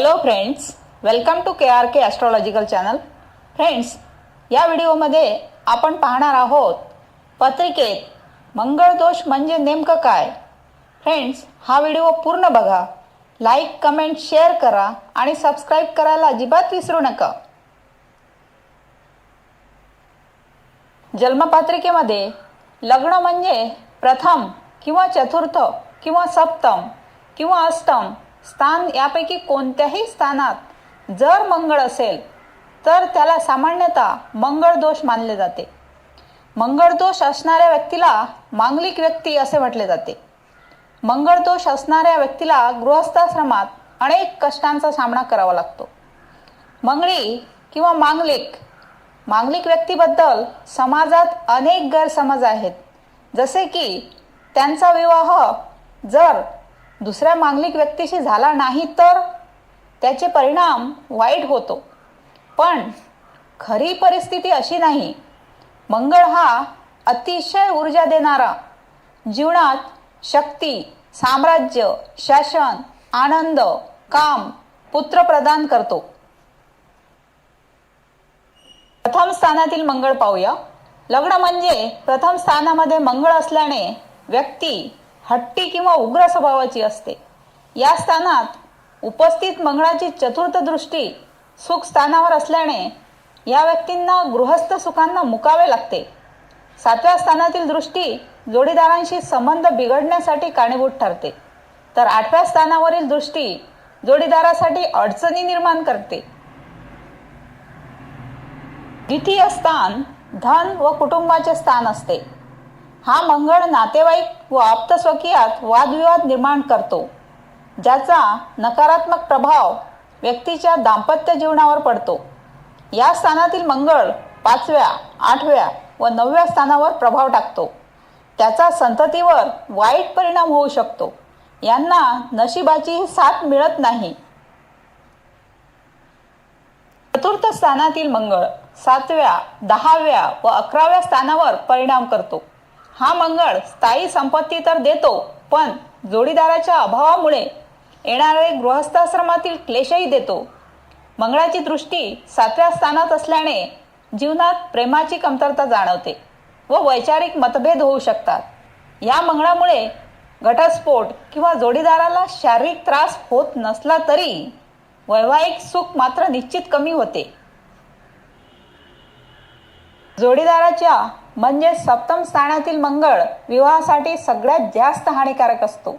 Hello friends welcome to K R K astrological channel friends या व्हिडिओमध्ये आपण पाहणार आहोत पत्रिकेत मंगळ दोष म्हणजे नेमकं काय? फ्रेंड्स हा व्हिडिओ पूर्ण बघा. लाईक कमेंट शेअर करा आणि सबस्क्राईब करायला अजिबात विसरू नका. जन्मपात्रिकेमध्ये लग्न म्हणजे प्रथम किंवा चतुर्थ किंवा सप्तम किंवा अष्टम स्थान यापैकी कोणत्याही स्थानात जर मंगळ असेल तर त्याला सामान्यतः मंगळ दोष मानले जाते. मंगळ दोष असणाऱ्या व्यक्तीला मांगलिक व्यक्ती असे म्हटले जाते. मंगळ दोष असणाऱ्या व्यक्तीला गृहस्थाश्रमात अनेक कष्टांचा सामना करावा लागतो. मंगळी किंवा मांगलिक मांगलिक व्यक्तीबद्दल समाजात अनेक गैरसमज आहेत. जसे की त्यांचा विवाह जर दुसऱ्या मांगलिक व्यक्तीशी झाला नाही तर त्याचे परिणाम वाईट होतो. पण खरी परिस्थिती अशी नाही. मंगळ हा अतिशय ऊर्जा देणारा जीवनात शक्ती साम्राज्य शासन आनंद काम पुत्र प्रदान करतो. प्रथम स्थानातील मंगळ पाहूया. लग्न म्हणजे प्रथम स्थानामध्ये मंगळ असल्याने व्यक्ती हट्टी किंवा उग्र स्वभावाची असते. या स्थानात उपस्थित मंगळाची चतुर्थ दृष्टी सुख स्थानावर असल्याने या व्यक्तींना गृहस्थ सुखांना मुकावे लागते. सातव्या स्थानातील दृष्टी जोडीदारांशी संबंध बिघडण्यासाठी कारणीभूत ठरते. तर आठव्या स्थानावरील दृष्टी जोडीदारासाठी अडचणी निर्माण करते. द्वितीय स्थान धन व कुटुंबाचे स्थान असते. हा मंगळ नातेवाईक व आप्तस्वकीयात वादविवाद निर्माण करतो ज्याचा नकारात्मक प्रभाव व्यक्तीच्या दाम्पत्य जीवनावर पडतो. या स्थानातील मंगळ पाचव्या आठव्या व नवव्या स्थानावर प्रभाव टाकतो. त्याचा संततीवर वाईट परिणाम होऊ शकतो. यांना नशिबाची साथ मिळत नाही. चतुर्थ स्थानातील मंगळ सातव्या दहाव्या व अकराव्या स्थानावर परिणाम करतो. हा मंगळ स्थायी संपत्ती तर देतो पण जोडीदाराच्या अभावामुळे येणारे गृहस्थाश्रमातील क्लेशही देतो. मंगळाची दृष्टी सातव्या स्थानात असल्याने जीवनात प्रेमाची कमतरता जाणवते व वैचारिक मतभेद होऊ शकतात. या मंगळामुळे घटस्फोट किंवा जोडीदाराला शारीरिक त्रास होत नसला तरी वैवाहिक सुख मात्र निश्चित कमी होते. जोडीदाराच्या म्हणजे सप्तम स्थानातील मंगळ विवाहासाठी सगळ्यात जास्त हानिकारक असतो.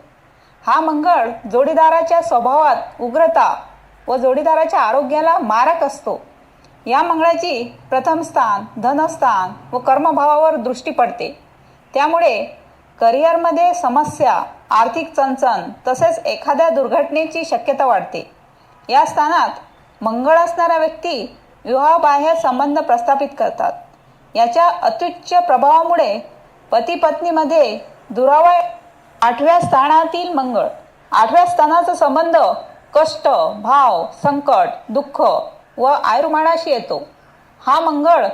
हा मंगळ जोडीदाराच्या स्वभावात उग्रता व जोडीदाराच्या आरोग्याला मारक असतो. या मंगळाची प्रथम स्थान धनस्थान व कर्मभावावर दृष्टी पडते. त्यामुळे करिअरमध्ये समस्या आर्थिक चणचण तसेच एखाद्या दुर्घटनेची शक्यता वाढते. या स्थानात मंगळ असणाऱ्या व्यक्ती विवाहबाह्य संबंध प्रस्थापित करतात. याच्या अत्युच्च प्रभावामुळे पती पत्नीमध्ये दुरावा आठव्या स्थानातील मंगळ. आठव्या स्थानाचा संबंध कष्ट भाव संकट दुःख व आयुर्मानाशी येतो. हा मंगळ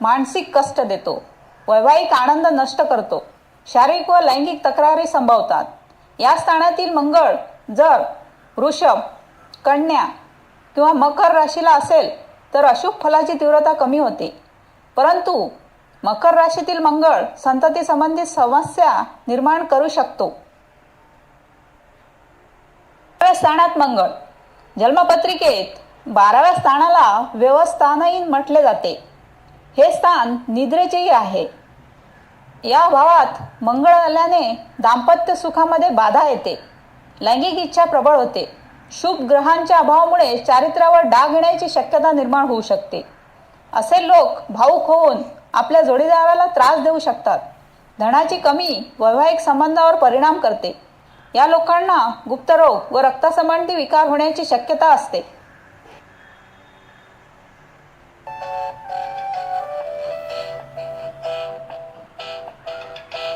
मानसिक कष्ट देतो. वैवाहिक आनंद नष्ट करतो. शारीरिक व लैंगिक तक्रारी संभवतात. या स्थानातील मंगळ जर वृषभ कन्या किंवा मकर राशीला असेल तर अशुभ फलाची तीव्रता कमी होते. परंतु मकर राशीतील मंगळ संतती संबंधित समस्या निर्माण करू शकतो. स्थानात मंगळ. जन्मपत्रिकेत बाराव्या स्थानाला व्यवस्थानही म्हटले जाते. हे स्थान निद्रेचेही आहे. या भावात मंगळ आल्याने दाम्पत्य सुखामध्ये बाधा येते. लैंगिक इच्छा प्रबळ होते. शुभ ग्रहांच्या अभावामुळे चारित्र्यावर डाग येण्याची शक्यता निर्माण होऊ शकते. असे लोक भाऊक होऊन आपल्या जोडीदाराला त्रास देऊ शकतात. धनाची कमी वैवाहिक संबंधावर परिणाम करते. या लोकांना गुप्तरोग व रक्तासंबंधी विकार होण्याची शक्यता असते.